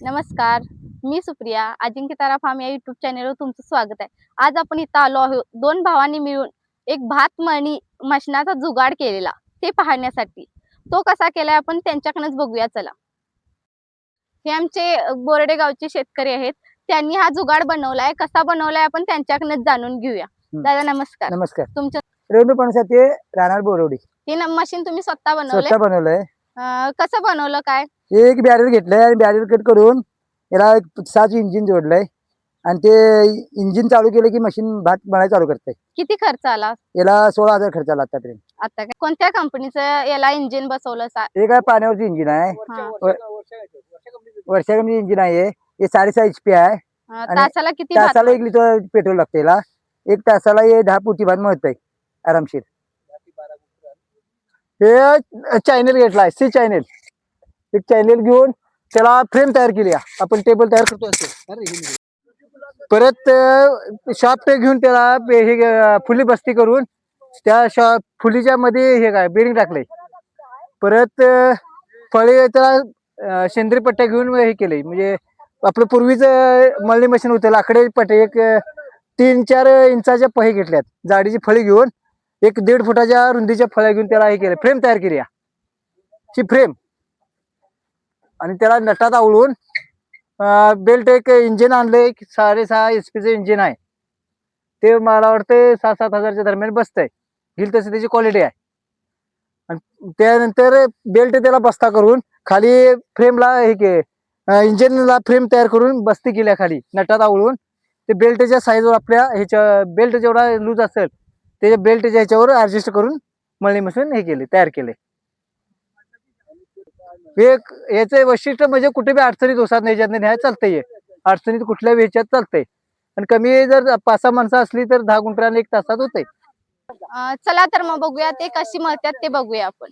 नमस्कार मी सुप्रिया. अजिंक्य तारा फार्म या युट्यूब चॅनलवर तुमचं स्वागत आहे. आज आपण इथं आलो आहोत. दोन भावांनी मिळून एक भात मळणी मशनाचा जुगाड केलेला ते पाहण्यासाठी. तो कसा केलाय आपण त्यांच्याकडनंच बघूया. चला. हे आमचे बोर्डे गावचे शेतकरी आहेत. त्यांनी हा जुगाड बनवलाय. कसा बनवलाय आपण त्यांच्याकडनंच जाणून घेऊया. दादा नमस्कार. नमस्कार. तुमचं? रेणू पणसाठी राहणार बोरवडी हे मशीन तुम्ही स्वतः बनवलंय? स्वतः बनवलंय. कसं बनवलं काय? एक बॅरियर घेतलंय आणि बॅरियर कट करून याला एक साच इंजिन जोडलंय. आणि ते इंजिन चालू केलं की मशीन भात मळायला चालू करते किती खर्च आला? याला सोळा हजार खर्च आला आतापर्यंत. आता काय? कोणत्या कंपनीचं याला इंजिन बसवलं सा- हे काय पाण्यावरचं इंजिन आहे? हा. वर्षा कंपनी इंजिन आहे हे. साडेसहा एच पी आहे. अं, आणि तासाला किती भात तासाला एक लिटर पेट्रोल लागते याला. एक तासाला हे दहा पोटी भात मळतंय आरामशीर. हे चॅनेल घेतलाय सी चॅनेल एक चॅनेल घेऊन त्याला फ्रेम तयार केली आपण टेबल तयार करतो असे. परत शॉप घेऊन त्याला हे फुली बस्ती करून त्या शॉप फुलीच्या मध्ये हे काय बेरिंग टाकलंय. परत फळे त्याला सेंद्रिय पट्ट्या घेऊन हे केलंय. म्हणजे आपलं पूर्वीचं मळणी मशीन होतं. लाकडे पट्टे एक तीन चार इंचाच्या पहे घेतल्यात. जाडीची फळी घेऊन एक दीड फुटाच्या रुंदीच्या फळ्या घेऊन त्याला हे केलं. फ्रेम तयार केली आहे. ची फ्रेम आणि त्याला नटात आवळून बेल्ट एक इंजिन आणलं एक साडेसहा एच पीचं इंजिन आहे. ते मला वाटतं सहा सात हजारच्या दरम्यान बसतंय. घेईल तशी त्याची क्वालिटी आहे. आणि त्यानंतर बेल्ट त्याला बस्ता करून खाली फ्रेमला हे के इंजिनला फ्रेम तयार करून बस्ती केल्या खाली नटात आवळून. ते बेल्टच्या साईजवर आपल्या ह्याच्या बेल्ट जेवढा लूज असेल त्याच्या बेल्टच्या ह्याच्यावर ॲडजस्ट करून मळणी मशीन हे केले तयार केले. हे एक याचे वैशिष्ट्य म्हणजे कुठे बी अडचणीत ओसात नाही ह्याच्यातनं न्याय चालतंय. अडचणीत कुठल्या बी ह्याच्यात चालतंय. आणि कमी जर पाच सहा माणसं असली तर दहा गुंठराने एक तासात होते अं, चला तर मग बघूया ते कशी मळतात ते बघूया आपण.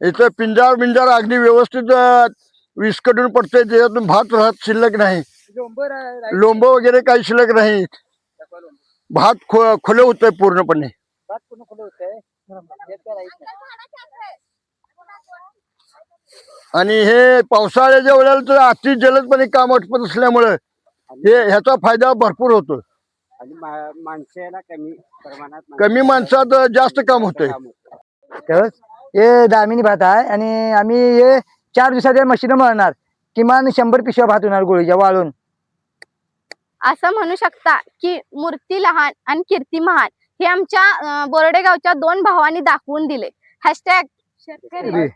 इथं पिंजार बिंजार अगदी व्यवस्थित विस्कटून पडते त्याच्यातून भात राहत शिल्लक नाही. लोंब वगैरे काही शिल्लक नाही. भात खु खुले होतंय पूर्णपणे. आणि हे पावसाळ्याच्या वेळेला तर अति जलदपणे काम आटपत असल्यामुळं हे ह्याचा फायदा भरपूर होतो. कमी माणसात जास्त काम होतंय. होतं. तेव्हाच हे दामिनी भात आहे आणि आम्ही हे चार दिवसाच्या मशीन मळणार. किमान शंभर पिशव्या भात होणार गोळीच्या वाळून. असं म्हणू शकता की मूर्ती लहान आणि कीर्ती महान हे आमच्या अं, बोर्डे गावच्या दोन भावांनी दाखवून दिले. हॅशटॅग शेतकरी.